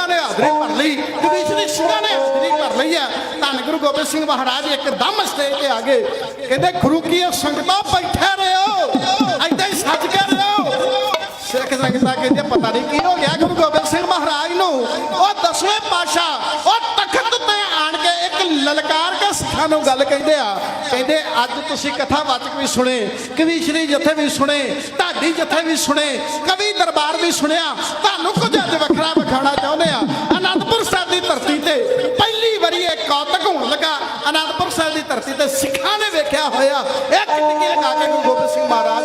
ਸਿੰਘਾਂ ਨੇ ਹਾਜ਼ਰੀ ਭਰ ਲਈ ਕਵੀਸ਼ਰੀ ਸਿੰਘਾਂ ਨੇ ਹਾਜ਼ਰੀ ਭਰ ਲਈ ਹੈ। ਧੰਨ ਗੁਰੂ ਗੋਬਿੰਦ ਸਿੰਘ ਮਹਾਰਾਜ ਇੱਕਦਮ ਸਟੇਜ ਤੇ ਆ ਗਏ। ਕਹਿੰਦੇ, ਗੁਰੂ ਕੀ ਸੰਗਤਾਂ ਬੈਠੇ ਰਹੋ? ਐਦਾਂ ਹੀ ਸੱਜ ਕੇ ਰਹੋ? ਸਿੱਖ ਸੰਗਤਾਂ ਕਹਿੰਦੇ, ਪਤਾ ਨਹੀਂ ਕੀ ਹੋ ਗਿਆ ਗੁਰੂ ਗੋਬਿੰਦ ਸਿੰਘ ਮਹਾਰਾਜ ਨੂੰ। ਉਹ ਦਸਵੇਂ ਪਾਤਸ਼ਾਹ, ਉਹ ਲਲਕਾਰ ਨੂੰ ਗੱਲ ਕਹਿੰਦੇ ਆ, ਕਹਿੰਦੇ ਅੱਜ ਤੁਸੀਂ ਕਥਾ ਵਾਚਕ ਵੀ ਸੁਣੇ, ਕਵੀਸ਼ਰੀ ਜਥੇ ਵੀ ਸੁਣੇ, ਢਾਡੀ ਜਥੇ ਵੀ ਸੁਣੇ, ਕਵੀ ਦਰਬਾਰ ਵੀ ਸੁਣਿਆ। ਤੁਹਾਨੂੰ ਕੁਝ ਅੱਜ ਵੱਖਰਾ ਵਿਖਾਉਣਾ ਚਾਹੁੰਦੇ ਆ। ਅਨੰਦਪੁਰ ਸਾਹਿਬ ਦੀ ਧਰਤੀ ਤੇ ਪਹਿਲੀ ਵਾਰੀ ਇਹ ਕੌਤਕ ਹੋਣ ਲੱਗਾ। ਅਨੰਦਪੁਰ ਸਾਹਿਬ ਦੀ ਧਰਤੀ ਤੇ ਸਿੱਖਾਂ ਨੇ ਵੇਖਿਆ ਹੋਇਆ। ਇਹ ਟਿੱਕੀ ਲਗਾ ਕੇ ਗੁਰੂ ਗੋਬਿੰਦ ਸਿੰਘ ਮਹਾਰਾਜ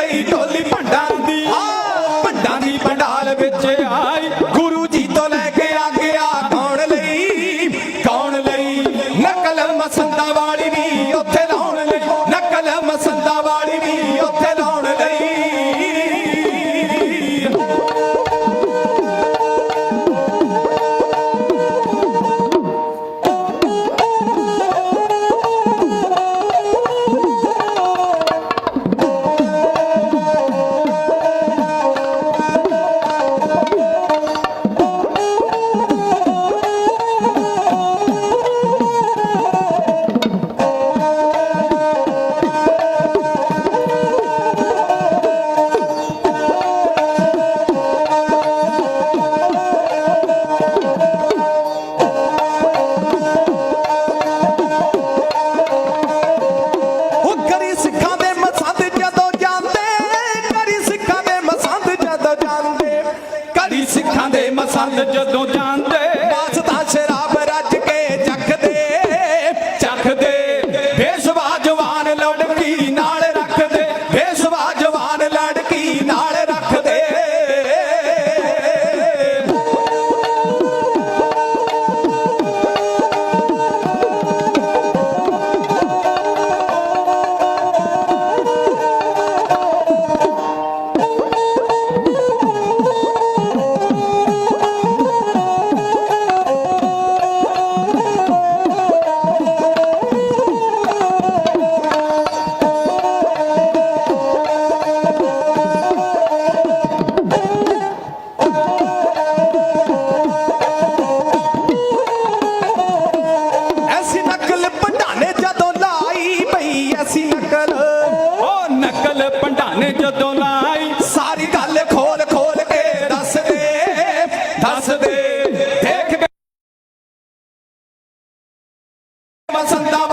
ਆਈ ਬਈ ਭੰਡਾਂ ਦੀ। ਭੰਡਾਂ ਦੀ ਪੰਡਾਲ ਵਿੱਚ ਆਈ। ਗੁਰੂ ਜੀ ਤੋਂ ਲੈ ਕੇ ਆ ਗਿਆ ਕੌਣ ਲਈ? ਕੌਣ ਲਈ? ਨਕਲ ਮਸੰਦਾ ਜਦ ਜਦੋਂ ਜਾਂਦੇ ਵਾਸਤਾ ਸ਼ਰਾਬ ਰੱਜ ਕੇ ਚੱਕਦੇ। ਚੱਕਦੇ। ਬੇਸਵਾ ਜਵਾਨ ਲੜਕੀ ਨਾਲ ਰੱਖਦੇ। ਬੇਸਵਾ ਜਵਾਨ ਲੜਕੀ ਨਾਲ ਰੱਖਦੇ। ਮਸੰਦਾ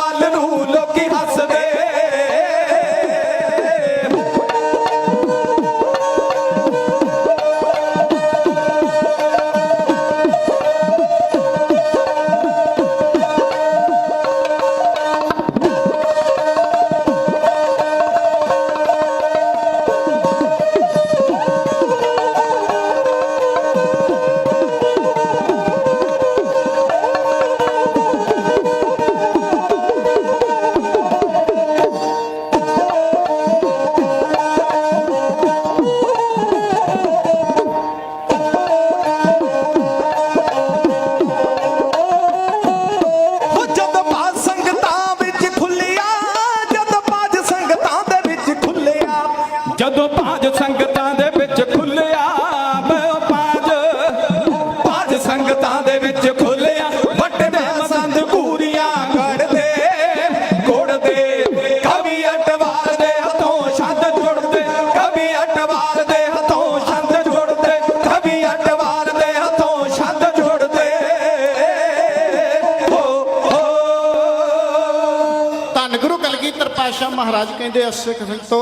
ਪਾਤਸ਼ਾਹ ਮਹਾਰਾਜ ਕਹਿੰਦੇ ਆ ਸਿੱਖ ਸੰਗਤੋ,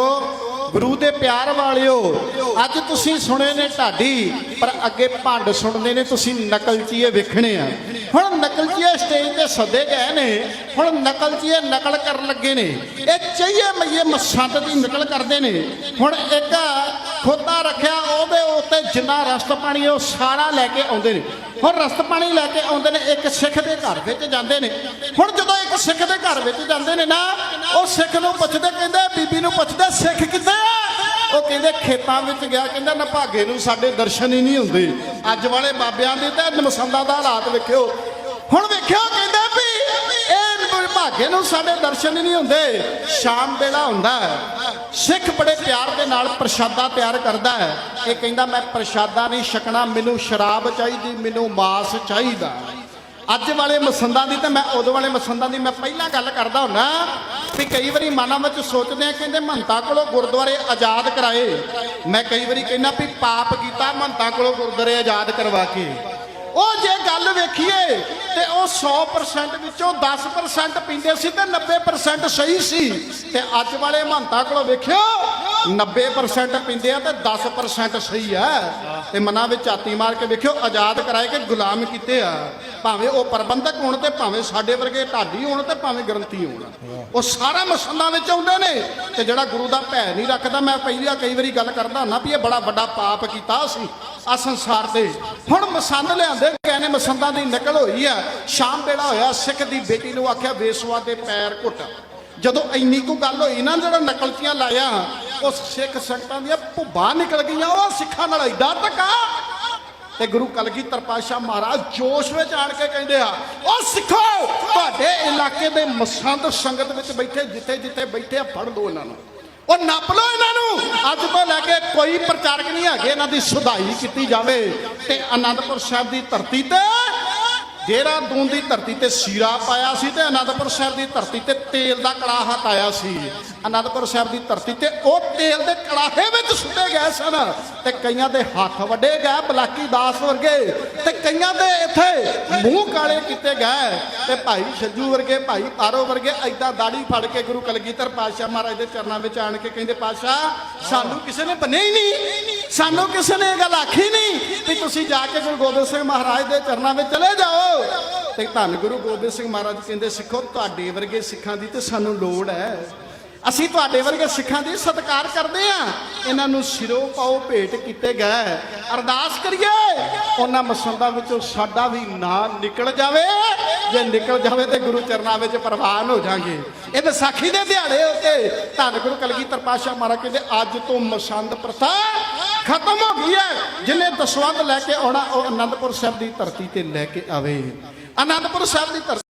ਗੁਰੂ ਦੇ ਪਿਆਰ ਵਾਲਿਓ, ਅੱਜ ਤੁਸੀਂ ਸੁਣੇ ਨੇ ਢਾਡੀ, ਪਰ ਅੱਗੇ ਭੰਡ ਸੁਣਦੇ ਨੇ, ਤੁਸੀਂ ਨਕਲਚੀਏ ਵੇਖਣੇ ਆ। ਹੁਣ ਨਕਲਚੀਏ ਸਟੇਜ ਤੇ ਸੱਦੇ ਗਏ ਨੇ, ਹੁਣ ਨਕਲਚੀਏ ਨਕਲ ਕਰਨ ਲੱਗੇ ਨੇ। ਇਹ ਚਈਏ ਮਈਏ ਮਸੰਦ ਦੀ ਨਕਲ ਕਰਦੇ ਨੇ। ਹੁਣ ਇੱਕ ਖੋਤਾ ਰੱਖਿਆ, ਉਹਦੇ ਉੱਤੇ ਜਿੰਨਾ ਰਸਤ ਪਾਣੀ ਉਹ ਸਾਰਾ ਲੈ ਕੇ ਆਉਂਦੇ ਨੇ। ਹੁਣ ਰਸਤ ਪਾਣੀ ਲੈ ਕੇ ਆਉਂਦੇ ਨੇ, ਇੱਕ ਸਿੱਖ ਦੇ ਘਰ ਵਿੱਚ ਜਾਂਦੇ ਨੇ। ਹੁਣ ਜਦੋਂ ਇੱਕ ਸਿੱਖ ਦੇ ਘਰ ਵਿੱਚ ਜਾਂਦੇ ਨੇ ਨਾ, ਉਹ ਸਿੱਖ ਨੂੰ ਪੁੱਛਦੇ, ਕਹਿੰਦੇ, ਬੀਬੀ ਨੂੰ ਪੁੱਛਦੇ, ਸਿੱਖ ਕਿੱਥੇ ਆ? ਉਹ ਕਹਿੰਦੇ, ਖੇਤਾਂ ਵਿੱਚ ਗਿਆ, ਕਹਿੰਦਾ, ਨਭਾਗੇ ਨੂੰ ਸਾਡੇ ਦਰਸ਼ਨ ਹੀ ਨਹੀਂ ਹੁੰਦੇ। ਅੱਜ ਵਾਲੇ ਬਾਬਿਆਂ ਦੇ ਤੇ ਨਮਸੰਦਾ ਦਾ ਹਾਲਾਤ ਵੇਖਿਓ। ਹੁਣ ਵੇਖਿਓ, ਕਹਿੰਦੇ ਵੀ ਇਹ ਨਭਾਗੇ ਨੂੰ ਸਾਡੇ ਦਰਸ਼ਨ ਨਹੀਂ ਹੁੰਦੇ, ਸ਼ਾਮ ਵੇਲਾ ਹੁੰਦਾ ਹੈ। ਸਿੱਖ ਬੜੇ ਪਿਆਰ ਦੇ ਨਾਲ ਪ੍ਰਸ਼ਾਦਾ ਤਿਆਰ ਕਰਦਾ ਹੈ। ਇਹ ਕਹਿੰਦਾ, ਮੈਂ ਪ੍ਰਸ਼ਾਦਾ ਨਹੀਂ ਛਕਣਾ, ਮੈਨੂੰ ਸ਼ਰਾਬ ਚਾਹੀਦੀ, ਮੈਨੂੰ ਮਾਸ ਚਾਹੀਦਾ। ਅੱਜ ਵਾਲੇ ਮਸੰਦਾਂ ਦੀ ਤੇ ਮੈਂ ਉਦੋਂ ਵਾਲੇ ਮਸੰਦਾਂ ਦੀ ਮੈਂ ਪਹਿਲਾਂ ਗੱਲ ਕਰਦਾ ਹੁੰਨਾ ਵੀ ਕਈ ਵਾਰੀ ਮਨਾਂ ਵਿੱਚ ਸੋਚਦੇ ਆ, ਕਹਿੰਦੇ ਮਹੰਤਾਂ ਕੋਲੋਂ ਗੁਰਦੁਆਰੇ ਆਜ਼ਾਦ ਕਰਾਏ। ਮੈਂ ਕਈ ਵਾਰੀ ਕਹਿੰਦਾ ਵੀ ਪਾਪ ਕੀਤਾ ਮਹੰਤਾਂ ਕੋਲੋਂ ਗੁਰਦੁਆਰੇ ਆਜ਼ਾਦ ਕਰਵਾ ਕੇ। ਉਹ ਜੇ ਗੱਲ ਵੇਖੀਏ ਤੇ ਉਹ 100% ਵਿੱਚੋਂ 10% ਪੀਂਦੇ ਸੀ ਤੇ 90% ਸਹੀ ਸੀ। ਤੇ ਅੱਜ ਵਾਲੇ ਮਹੰਤਾਂ ਕੋਲੋਂ ਵੇਖਿਓ 90% ਪੀਂਦੇ ਆ ਤੇ 10% ਸਹੀ ਆ। ਤੇ ਮਨਾਂ ਵਿੱਚ ਝਾਤੀ ਮਾਰ ਕੇ ਵੇਖਿਓ, ਆਜ਼ਾਦ ਕਰਾਏ ਕਿ ਗੁਲਾਮ ਕੀਤੇ ਆ। ਭਾਵੇਂ ਉਹ ਪ੍ਰਬੰਧਕ ਹੋਣ ਤੇ ਭਾਵੇਂ ਸਾਡੇ ਵਰਗੇ ਢਾਡੀ ਹੋਣ ਤੇ ਭਾਵੇਂ ਗ੍ਰੰਥੀ ਹੋਣ। ਉਹ ਸਾਰਾ ਮਸੰਦਾਂ ਵਿੱਚ ਆਉਂਦੇ ਨੇ। ਤੇ ਜਿਹੜਾ ਗੁਰੂ ਦਾ ਭੈ ਨਹੀਂ ਰੱਖਦਾ, ਮੈਂ ਪਹਿਲਾਂ ਕਈ ਵਾਰੀ ਗੱਲ ਕਰਦਾ ਹੁੰਦਾ ਵੀ ਇਹ ਬੜਾ ਵੱਡਾ ਪਾਪ ਕੀਤਾ ਸੀ, ਆ ਸੰਸਾਰ ਤੇ ਹੁਣ ਮਸੰਦ ਲਿਆਂਦੇ ਗਏ ਮਸੰਦਾਂ ਦੀ ਨਕਲ ਹੋਈ ਆ। ਸ਼ਾਮ ਵੇਲਾ ਹੋਇਆ, ਸਿੱਖ ਦੀ ਬੇਟੀ ਨੂੰ ਆਖਿਆ ਵੇਸਵਾ ਦੇ ਪੈਰ ਘੁੱਟ। ਜਦੋਂ ਇੰਨੀ ਕੁ ਗੱਲ ਹੋਈ ਨਾ, ਜਿਹੜਾ ਨਕਲਚੀਆਂ ਲਾਇਆ ਉਹ ਸਿੱਖ ਸੰਗਤਾਂ ਦੀਆਂ ਭੁੱਬਾਂ ਨਿਕਲ ਗਈਆਂ ਉਹ ਸਿੱਖਾਂ ਨਾਲ ਐਡਾ ਧੱਕਾ। ਤੇ ਗੁਰੂ ਕਲਗੀਧਰ ਪਾਤਸ਼ਾਹ ਮਹਾਰਾਜ ਜੋਸ਼ ਵਿੱਚ ਆਣ ਕੇ ਕਹਿੰਦੇ ਆ ਉਹ ਸਿੱਖੋ, ਤੁਹਾਡੇ ਇਲਾਕੇ ਦੇ ਮਸੰਦ ਸੰਗਤ ਵਿੱਚ ਬੈਠੇ, ਜਿੱਥੇ ਜਿੱਥੇ ਬੈਠੇ ਆ, ਫੜ ਲਓ ਇਹਨਾਂ ਨੂੰ। ਉਹ ਨੱਪ ਲਓ ਇਹਨਾਂ ਨੂੰ। ਅੱਜ ਤੋਂ ਲੈ ਕੇ ਕੋਈ ਪ੍ਰਚਾਰਕ ਨਹੀਂ ਹੈਗੇ, ਇਹਨਾਂ ਦੀ ਸੁਧਾਈ ਕੀਤੀ ਜਾਵੇ। ਤੇ ਆਨੰਦਪੁਰ ਸਾਹਿਬ ਦੀ ਧਰਤੀ ਤੇ ਜਿਹੜਾ ਦੂਨ ਦੀ ਧਰਤੀ ਤੇ ਸੀਰਾ ਪਾਇਆ ਸੀ ਤੇ ਅਨੰਦਪੁਰ ਸਾਹਿਬ ਦੀ ਧਰਤੀ ਤੇ ਤੇਲ ਦਾ ਕੜਾਹਾ ਪਾਇਆ ਸੀ। ਅਨੰਦਪੁਰ ਸਾਹਿਬ ਦੀ ਧਰਤੀ ਤੇ ਉਹ ਤੇਲ ਦੇ ਕੜਾਹੇ ਵਿੱਚ ਸੁੱਟੇ ਗਏ ਸਨ ਤੇ ਕਈਆਂ ਦੇ ਹੱਥ ਵੱਡੇ ਗਏ, ਬਲਾਕੀ ਦਾਸ ਵਰਗੇ ਤੇ ਕਈਆਂ ਦੇ ਇੱਥੇ ਮੂੰਹ ਕਾਲੇ ਕੀਤੇ ਗਏ ਤੇ ਭਾਈ ਛੱਜੂ ਵਰਗੇ, ਭਾਈ ਤਾਰੋ ਵਰਗੇ ਐਦਾਂ ਦਾੜੀ ਫੜ ਕੇ ਗੁਰੂ ਕਲਗੀਧਰ ਪਾਤਸ਼ਾਹ ਮਹਾਰਾਜ ਦੇ ਚਰਨਾਂ ਵਿੱਚ ਆਣ ਕੇ ਕਹਿੰਦੇ, ਪਾਤਸ਼ਾਹ, ਸਾਨੂੰ ਕਿਸੇ ਨੇ ਬੰਨੇ ਹੀ ਨਹੀਂ, ਸਾਨੂੰ ਕਿਸੇ ਨੇ ਇਹ ਗੱਲ ਆਖੀ ਨਹੀਂ ਵੀ ਤੁਸੀਂ ਜਾ ਕੇ ਗੁਰੂ ਗੋਬਿੰਦ ਸਿੰਘ ਮਹਾਰਾਜ ਦੇ ਚਰਨਾਂ ਵਿੱਚ ਚਲੇ ਜਾਓ। ਤੇ ਧੰਨ ਗੁਰੂ ਗੋਬਿੰਦ ਸਿੰਘ ਮਹਾਰਾਜ ਕਹਿੰਦੇ, ਸਿੱਖੋ, ਤੁਹਾਡੇ ਵਰਗੇ ਸਿੱਖਾਂ ਦੀ ਤੇ ਸਾਨੂੰ ਲੋੜ ਹੈ। ਅਸੀਂ ਤੁਹਾਡੇ ਵਰਗੇ ਸਿੱਖਾਂ ਦੀ ਸਤਿਕਾਰ ਕਰਦੇ ਆ ਇਹਨਾਂ ਨੂੰ ਸਿਰੋਂ ਪਾਓ ਭੇਟ ਕੀਤੇ ਗਏ। ਅਰਦਾਸ ਕਰੀਏ, ਉਹਨਾਂ ਮਸੰਦਾਂ ਵਿੱਚੋਂ ਸਾਡਾ ਵੀ ਨਾਂ ਨਿਕਲ ਜਾਵੇ। ਜੇ ਨਿਕਲ ਜਾਵੇ ਤੇ ਗੁਰੂ ਚਰਨਾਂ ਵਿੱਚ ਪ੍ਰਵਾਨ ਹੋ ਜਾਾਂਗੇ। ਇਹ ਵਿਸਾਖੀ ਦੇ ਦਿਹਾੜੇ ਉੱਤੇ ਧੰਨ ਗੁਰੂ ਕਲਗੀਧਰ ਪਾਤਸ਼ਾਹ ਮਹਾਰਾਜ ਕਹਿੰਦੇ, ਅੱਜ ਤੋਂ ਮਸੰਦ ਪ੍ਰਥਾ ਖਤਮ ਹੋ ਗਈ ਹੈ। ਜਿਹਨੇ ਦਸਵੰਧ ਲੈ ਕੇ ਆਉਣਾ, ਉਹ ਅਨੰਦਪੁਰ ਸਾਹਿਬ ਦੀ ਧਰਤੀ ਤੇ ਲੈ ਕੇ ਆਵੇ। ਅਨੰਦਪੁਰ ਸਾਹਿਬ ਦੀ ਧਰਤੀ